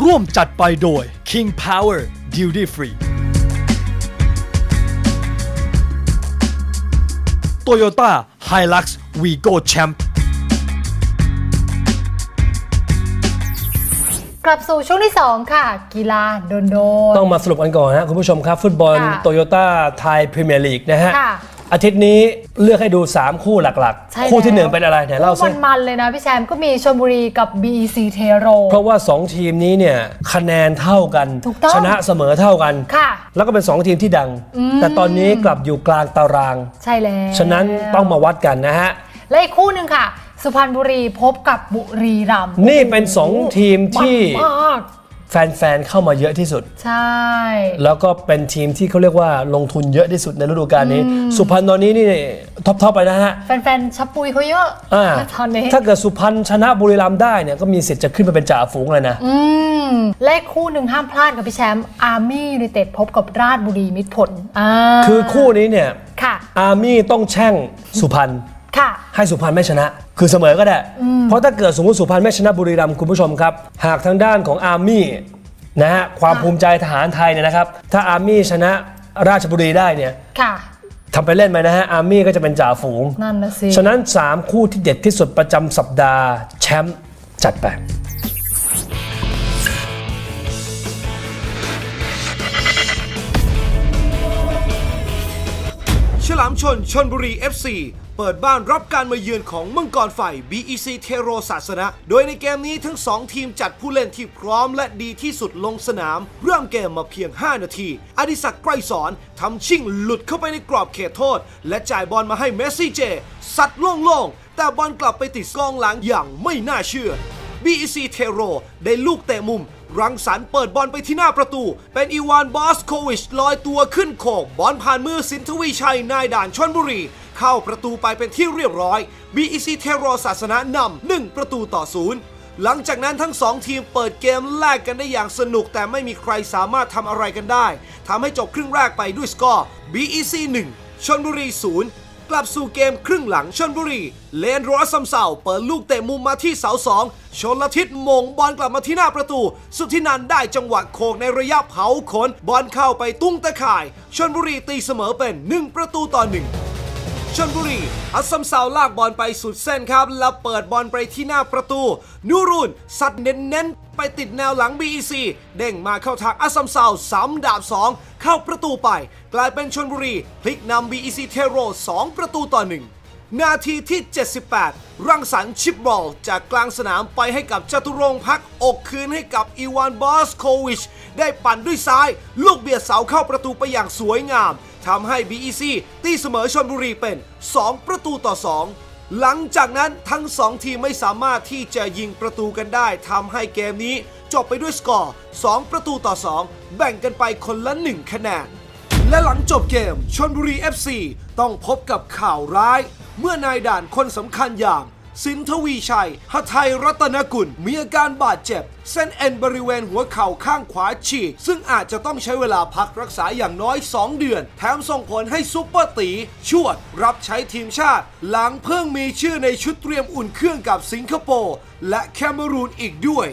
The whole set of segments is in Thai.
ร่วมจัดไปโดย King Power Duty Free Toyota Hilux Vigo Champ กลับสู่ช่วงที่ 2 ค่ะ กีฬาโดนโดนต้องมาสรุปกันก่อนนะคุณผู้ชมครับ ฟุตบอลค่ะโตโยต้าไทยพรีเมียร์ลีกนะฮะ ค่ะ อาทิตย์นี้เลือกให้ดู 3 คู่หลักใช่ๆ คู่ที่ แล้ว 1 เป็นอะไรไหนเล่ามัซินมันๆเลยนะพี่แชมป์ก็มีชลบุรีกับ BEC เทโร เพราะว่า 2 ทีมนี้เนี่ยคะแนนเท่ากัน ถูกต้องชนะเสมอเท่ากัน ค่ะแล้วก็เป็น 2 ทีมที่ดังแต่ตอนนี้กลับอยู่กลางตาราง ใช่แล้วฉะนั้นต้องมาวัดกันนะฮะ และอีกคู่หนึ่งค่ะ สุพรรณบุรีพบกับบุรีรัมย์นี่เป็น 2 ทีมที่มันมาก แฟนๆเข้ามาเยอะที่สุด ใช่ แล้วก็เป็นทีมที่เขาเรียกว่าลงทุนเยอะที่สุดในฤดูกาลนี้ สุพรรณตอนนี้นี่ท็อปๆไปนะฮะ แฟนๆชับปุยเขาเยอะอ่าตอนนี้ถ้าเกิดสุพรรณชนะบุรีรัมย์ได้เนี่ยก็มีสิทธิ์จะขึ้นมาเป็นจ่าฝูงเลยนะ อืมและอีกคู่หนึ่งห้ามพลาดกับพี่แชมป์อาร์มี่ยูไนเต็ดพบกับราชบุรีมิตรผลอ่าคือคู่นี้เนี่ยค่ะ อาร์มี่ต้องแช่งสุพรรณ ค่ะ ให้สุพรรณไม่ชนะ คือเสมอก็ได้ เพราะถ้าเกิดสมมติสุพรรณไม่ชนะบุรีรัมย์คุณผู้ชมครับ หากทางด้านของอาร์มี่นะฮะความค่ะภูมิใจทหารไทยเนี่ยนะครับ ถ้าอาร์มี่ชนะราชบุรีได้เนี่ยค่ะทำไปเล่นไหมนะฮะอาร์มี่ก็จะเป็นจ่าฝูงนั่นนะสิฉะนั้น 3 คู่ที่เด็ดที่สุดประจำสัปดาห์แชมป์จัดไปฉลามชนชนบุรี FC เปิดบ้านรับการมาเยือนของมังกรไฟ BEC เทโรศาสนะ โดยในเกมนี้ทั้ง 2 ทีมจัดผู้เล่นที่พร้อมและดีที่สุดลงสนาม เริ่มเกมมาเพียง 5 นาที อดิศักดิ์ไกรสอนทำชิ่งหลุดเข้าไปในกรอบเขตโทษ และจ่ายบอลมาให้เมสซี่เจ สัตว์โล่งๆ แต่บอลกลับไปติดกองหลังอย่างไม่น่าเชื่อ BEC เทโรได้ลูกเตะมุมรังสรรค์เปิดบอลไปที่หน้าประตู เป็นอีวานบอสโควิชลอยตัวขึ้นโขกบอลผ่านมือสินทวีชัยนายด่านชนบุรี เข้าประตูไปเป็นที่เรียบร้อย BEC เทโรศาสนานำ1ประตูต่อศูนย์หลังจากนั้นทั้ง 2 ทีมเปิดเกมแลกกันได้อย่างสนุก แต่ไม่มีใครสามารถทำอะไรกันได้ทำให้จบครึ่งแรกไปด้วยสกอร์ BEC 1ชนบุรี 0 กลับสู่เกมครึ่งหลังชนบุรี เลนโรซัมเซาเปิดลูกเตะมุมมาที่เสาสองชนละทิศมงบอลกลับมาที่หน้าประตู สุทธินันได้จังหวะโคกในระยะเผาขน บอลเข้าไปตุ้งตะข่ายชนบุรีตีเสมอเป็น 1 ประตูต่อหนึ่ง ชนบุรี อัสซัมเซาลากบอลไปสุดเส้นครับ แล้วเปิดบอลไปที่หน้าประตู นูรุนสัดเน้นๆ ไปติดแนวหลัง BEC เด้งมาเข้าทางอัสซัมเซาสามดาบ 2 เข้าประตูไป กลายเป็นชนบุรี พลิกนำ BEC เทโร 2 ประตูต่อ 1 นาทีที่ 78 รังสรรค์ชิปบอล จากกลางสนามไปให้กับจตุรงค์พักอกคืนให้กับอีวานบอสโควิช ได้ปั่นด้วยซ้าย ลูกเบียดเสาเข้าประตูไปอย่างสวยงามทำให้ BEC ตีเสมอชนบุรีเป็น 2 ประตูต่อ 2 หลังจากนั้นทั้ง 2 ทีมไม่สามารถที่จะยิงประตูกันได้ทำให้เกมนี้จบไปด้วยสกอร์ 2 ประตูต่อ 2 แบ่งกันไปคนละ 1 คะแนน และหลังจบเกมชนบุรี FC ต้องพบกับข่าวร้าย เมื่อนายด่านคนสำคัญอย่าง สินทวีชัยหทัยรัตนกุล มีอาการบาดเจ็บ เส้นเอ็นบริเวณหัวเข่าข้างขวาฉีก ซึ่งอาจจะต้องใช้เวลาพักรักษาอย่างน้อย 2 เดือน แถมส่งผลให้ซุปเปอร์ตีชวด รับใช้ทีมชาติ หลังเพิ่งมีชื่อในชุดเตรียมอุ่นเครื่องกับสิงคโปร์และแคเมรูนอีกด้วย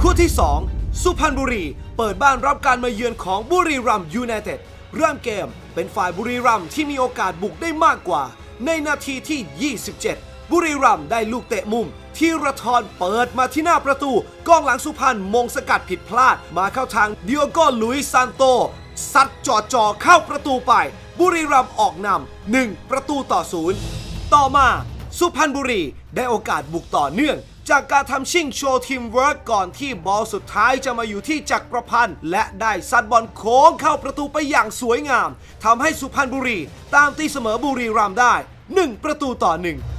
คู่ที่ 2 สุพรรณบุรี เปิดบ้านรับการมาเยือนของบุรีรัมยูไนเต็ดเริ่มเกมเป็นฝ่ายบุรีรัมที่มีโอกาสบุกได้มากกว่า ในนาทีที่ 27 บุรีรัมย์ได้ลูกเตะมุมทีระทอนเปิดมาที่หน้าประตูกองหลังสุพรรณมงสกัดผิดพลาด มาเข้าทางดิโอโกลุยซานโตซัดจ่อจอเข้าประตูไป บุรีรัมย์ออกนำหนึ่งประตูต่อศูนย์ต่อมาสุพรรณบุรีได้โอกาสบุกต่อเนื่อง จากการทำชิ่งโชว์ทีมเวิร์กก่อนที่บอลสุดท้ายจะมาอยู่ที่จักรพันธ์และได้ซัดบอลโค้งเข้าประตูไปอย่างสวยงามทำให้สุพรรณบุรี ตามตีเสมอบุรีรัมย์ได้ 1 ประตูต่อ 1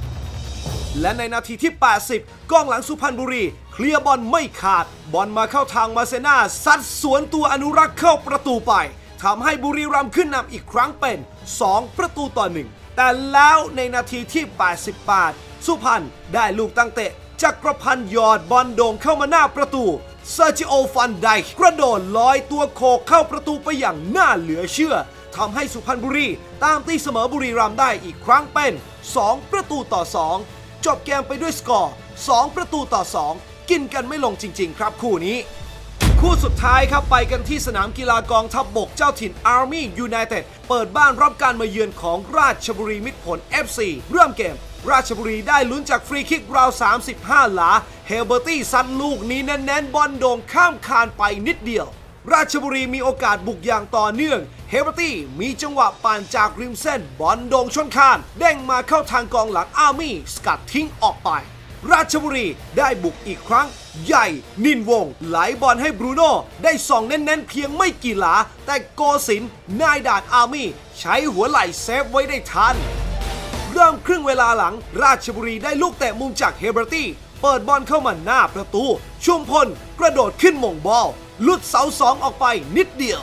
และในนาทีที่ 80กองหลังสุพรรณบุรี เคลียร์บอลไม่ขาด บอลมาเข้าทางมาเซนาซัดสวนตัวอนุรักษ์เข้าประตูไปทำให้บุรีรัมย์ขึ้นนำอีกครั้งเป็น 2 ประตูต่อ 1 แต่แล้วในนาทีที่ 88 สุพรรณได้ลูกตั้งเตะจักรพันธ์ยอดบอลโด่งเข้ามาหน้าประตูเซอร์จิโอฟันไดกระโดดลอยตัวโคกเข้าประตูไปอย่างน่าเหลือเชื่อทำให้สุพรรณบุรี ตามตีเสมอบุรีรัมย์ได้อีกครั้งเป็น 2 ประตูต่อ 2 จบเกมไปด้วยสกอร์ 2 ประตูต่อ 2 กินกันไม่ลงจริง ๆ ครับคู่นี้ คู่สุดท้ายครับไปกันที่สนามกีฬากองทัพบบกเจ้าถิ่น Army United เปิดบ้านรับการมาเยือนของราชบุรีมิตรผล FC เริ่มเกม ราชบุรีได้ลุ้นจากฟรีคิกราว 35 หลา เฮลเบอร์ตี้ซัดลูกนี้แน่นๆบอลโด่งข้ามคานไปนิดเดียว ราชบุรีมีโอกาสบุกอย่างต่อเนื่อง เฮเบอร์ตี้มีจังหวะปั่นจากริมเส้น บอลโด่งชนคาน เด้งมาเข้าทางกองหลังอาร์มี่ สกัดทิ้งออกไป ราชบุรีได้บุกอีกครั้ง ใหญ่ นินวง ไหลบอลให้บรูโน่ได้ส่องเน้นๆเพียงไม่กี่หลา แต่โกสินนายด่านอาร์มี่ ใช้หัวไหล่เซฟไว้ได้ทัน เริ่มครึ่งเวลาหลัง ราชบุรีได้ลูกเตะมุมจากเฮเบอร์ตี้เปิดบอลเข้ามาหน้าประตู ชุมพลกระโดดขึ้นมงบอล ลุดเสาสองออกไปนิดเดียว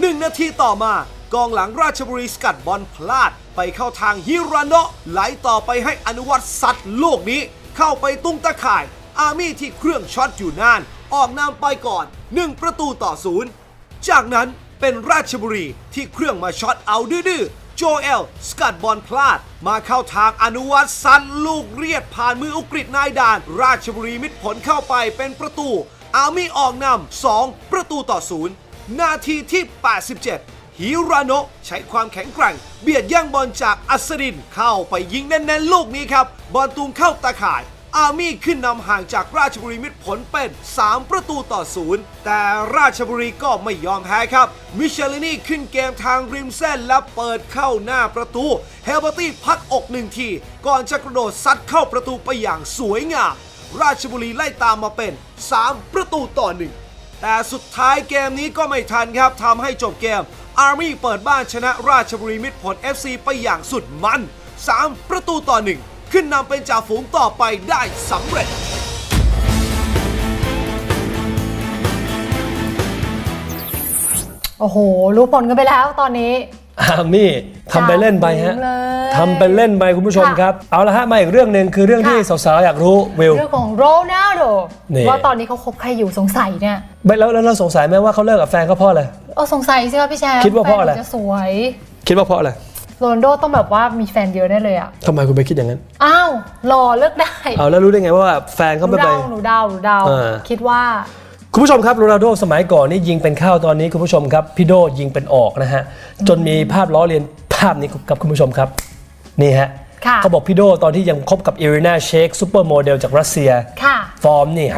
หนึ่งนาทีต่อมากองหลังราชบุรีสกัดบอลพลาด ไปเข้าทางฮิราโนะไหลต่อไปให้อนุวัตซัดลูกนี้ เข้าไปตุ้งตะข่าย อาร์มี่ที่เครื่องช็อตอยู่นาน ออกนำไปก่อน 1 ประตูต่อศูนย์จากนั้นเป็นราชบุรีที่เครื่องมาช็อตเอาดื้อโจเอล สกัดบอลพลาด มาเข้าทางอนุวัตซันลูกเรียดผ่านมืออุกฤษนายดาน ราชบุรีมิดผลเข้าไปเป็นประตู อาร์มี่ออกนำ2 ประตูต่อศูนย์นาทีที่ 87 ฮิราโนะใช้ความแข็งแกร่ง เบียดแย่งบอลจากอัสดินเข้าไปยิงแน่นๆลูกนี้ครับ บอลตูมเข้าตาข่าย อาร์มี่ขึ้นนำห่างจากราชบุรีมิตรผลเป็น 3 ประตูต่อศูนย์แต่ราชบุรีก็ไม่ยอมแพ้ครับ มิเชลินี่ขึ้นเกมทางริมเส้นและเปิดเข้าหน้าประตูเฮลเบอร์ตี้พักอกหนึ่งที ก่อนจะกระโดดซัดเข้าประตูไปอย่างสวยงาม ราชบุรีไล่ตามมาเป็น 3 ประตูต่อหนึ่งแต่สุดท้ายเกมนี้ก็ไม่ทันครับทำให้จบเกม อาร์มี่เปิดบ้านชนะราชบุรีมิตรผล FC ไปอย่างสุดมัน 3 ประตูต่อหนึ่งขึ้นนำเป็นจ่าฝูงต่อไปได้สำเร็จโอ้โห รู้ผลกันไปแล้วตอนนี้ อาร์มี่ทำไปเล่นไปฮะเลย ทำไปเล่นไปคุณผู้ชมค่ะครับ เอาละฮะมาอีกเรื่องหนึ่งคือเรื่องที่ค่ะสาวๆอยากรู้วิว เรื่องของโรนัลโดนี่ ว่าตอนนี้เขาคบใครอยู่สงสัยเนี่ยแล้วแล้วเราสงสัยไหมว่าเขาเลิกกับแฟนเขาเพราะอะไร เออสงสัยสิคะพี่แชมป์คิดว่าเพราะอะไร แฟนถึงจะสวยคิดว่าเพราะอะไรโรนลโดต้องแบบว่ามีแฟนเยอะแน่เลยอะ ทำไมคุณไปคิดอย่างนั้น อ้าวหล่อเลือกได้เอาแล้วรู้ได้ไงว่าแฟนหเขานูไม่ไป เดาหนูเดาหนูเดา เออ คิดว่า คุณผู้ชมครับโรนัลโดสมัยก่อนนี่ยิงเป็นเข้าวตอนนี้คุณผู้ชมครับพี่โดยิงเป็นออกนะฮะจนมีภาพล้อเลียนภาพนี้ครับคุณผู้ชมครับนี่ฮะค่ะเขาบอกพี่โดตอนที่ยังคบกับเอรินาเชคซูเปอร์โมเดลจากรัสเซียค่ะฟอร์มนี่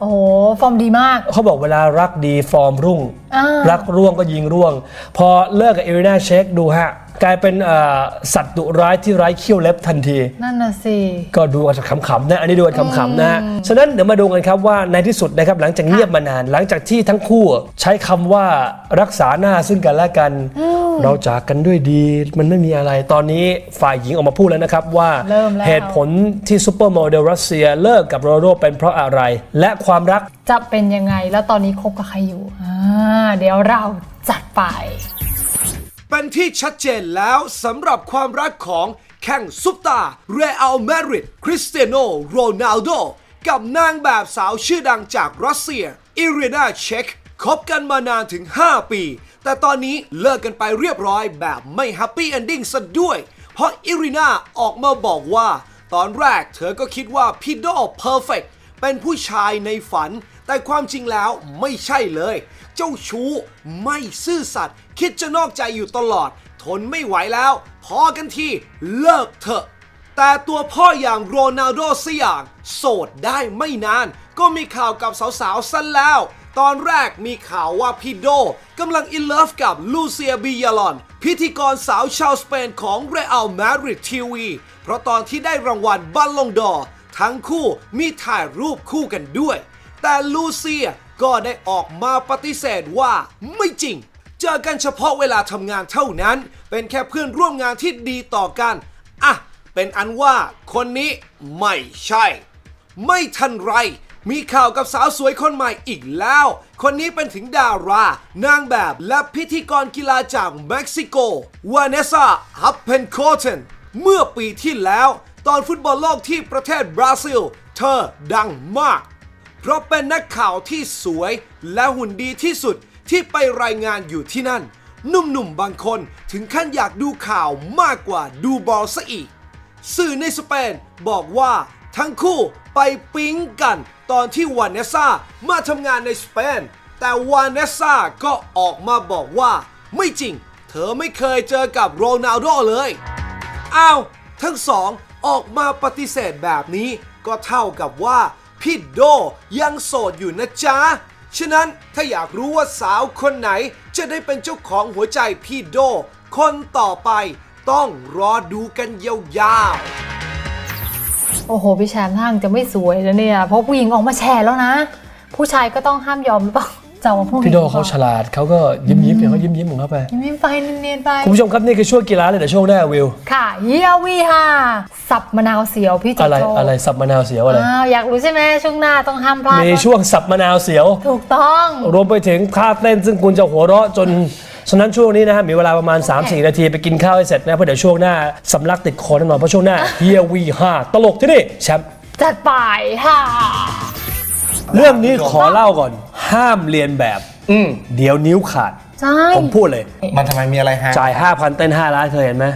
โอ้โหฟอร์มดีมาก เขาบอกเวลารักดีฟอร์มรุ่งอ่ารักร่วงก็ยิงร่วง พอเลิกกับเอรินาเชคดูฮะ กลายเป็นเอ่อสัตว์ดุร้ายที่ไร้เขี้ยวเล็บทันที นั่นน่ะสิ ก็ดูกันขำๆนะ อันนี้ดูกันขำๆนะฮะ ฉะนั้นเดี๋ยวมาดูกันครับว่าในที่สุดนะครับหลังจากเงียบมานาน หลังจากที่ทั้งคู่ใช้คำว่ารักษาหน้าซึ่งกันและกัน เราจากกันด้วยดี มันไม่มีอะไร ตอนนี้ฝ่ายหญิงออกมาพูดแล้วนะครับว่าเริ่มแล้ว เหตุผลที่ซูเปอร์โมเดลรัสเซียเลิกกับโรนัลโดเป็นเพราะอะไร และความรัก จะเป็นยังไงแล้วตอนนี้คบกับใครอยู่อ่าเดี๋ยวเราจัดไป เป็นที่ชัดเจนแล้วสำหรับความรักของแข่งซุปตาเรอัลมาดริดคริสเตียโนโรนัลโดกับนางแบบสาวชื่อดังจากรัสเซียอิรินาเชคคบกันมานานถึง 5 ปี แต่ตอนนี้เลิกกันไปเรียบร้อยแบบไม่แฮปปี้เอนดิ้งซะด้วย เพราะอิรินาออกมาบอกว่า ตอนแรกเธอก็คิดว่าพี่โดเพอร์เฟก เป็นผู้ชายในฝัน แต่ความจริงแล้วไม่ใช่เลย เจ้าชู้ไม่ซื่อสัตย์คิดจะนอกใจอยู่ตลอด ทนไม่ไหวแล้ว พอกันทีเลิกเถอะ แต่ตัวพ่ออย่างโรนัลโดสอย่าง โสดได้ไม่นาน ก็มีข่าวกับสาวๆซะแล้วตอนแรกมีข่าวว่าพี่โดกำลังอินเลิฟกับลูเซียบิยาลอน พิธีกรสาวชาวสเปนของเรอัลมาดริดทีวี เพราะตอนที่ได้รางวัลบัลลงดอร์ ทั้งคู่มีถ่ายรูปคู่กันด้วย แต่ลูเซียก็ได้ออกมาปฏิเสธว่าไม่จริง เจอกันเฉพาะเวลาทำงานเท่านั้น เป็นแค่เพื่อนร่วมงานที่ดีต่อกันอะเป็นอันว่าคนนี้ไม่ใช่ ไม่ทันไรมีข่าวกับสาวสวยคนใหม่อีกแล้ว คนนี้เป็นถึงดารานางแบบและพิธีกรกีฬาจากเม็กซิโกวานเนซาฮับเพนโคเทนเมื่อปีที่แล้ว ตอนฟุตบอลโลกที่ประเทศบราซิล เธอดังมาก เพราะเป็นนักข่าวที่สวยและหุ่นดีที่สุดที่ไปรายงานอยู่ที่นั่น หนุ่มๆบางคนถึงขั้นอยากดูข่าวมากกว่าดูบอลซะอีก สื่อในสเปนบอกว่าทั้งคู่ไปปิ๊งกันตอนที่วานเนซ่ามาทำงานในสเปน แต่วานเนสซ่าก็ออกมาบอกว่า ไม่จริง เธอไม่เคยเจอกับโรนัลโดเลย อ้าว ทั้งสอง ออกมาปฏิเสธแบบนี้ ก็เท่ากับว่าพี่โดยังโสดอยู่นะจ๊ะ ฉะนั้นถ้าอยากรู้ว่าสาวคนไหนจะได้เป็นเจ้าของหัวใจพี่โด คนต่อไปต้องรอดูกันยาวๆ โอ้โห พี่แชมป์ท่างจะไม่สวยแล้วเนี่ย เพราะผู้หญิงออกมาแชร์แล้วนะ ผู้ชายก็ต้องห้ามยอมหรือเปล่า เอามาพูดพี่โดเขาฉลาดเขาก็ยิ้มยิ้มๆเนี่ยเขายิ้มยิ้มๆของเขาไปยิ้มไปเนียนๆไปคุณผู้ชมครับนี่คือช่วงกีฬาเลยเดี๋ยวช่วงหน้าวิวค่ะเยี่ยวีค่ะสับมะนาวเสียวพี่โจอะไรโจอะไรสับมะนาวเสียวอะไรอ้าวอยากรู้ใช่ไหมช่วงหน้าต้องห้ามพลาดมีช่วงสับมะนาวเสียว ถูกต้อง รวมไปถึงท่าเต้นซึ่งคุณจะหัวเราะจนฉะนั้นช่วงนี้นะฮะมีเวลาประมาณ 3-4 นาทีไปกินข้าวให้เสร็จนะเพราะเดี๋ยวช่วงหน้าสำลักติดคอแน่นอนเพราะช่วงหน้าเฮียวีห้าตลกที่นี่แชมป์จัดไปค่ะ เรื่องนี้ขอเล่าก่อน ห้ามเรียนแบบ อืมเดี๋ยวนิ้วขาด ใช่ ผมพูดเลย มันทำไมมีอะไรฮะ จ่าย 5,000 เต้น 5 ล้านเคยเห็นไหม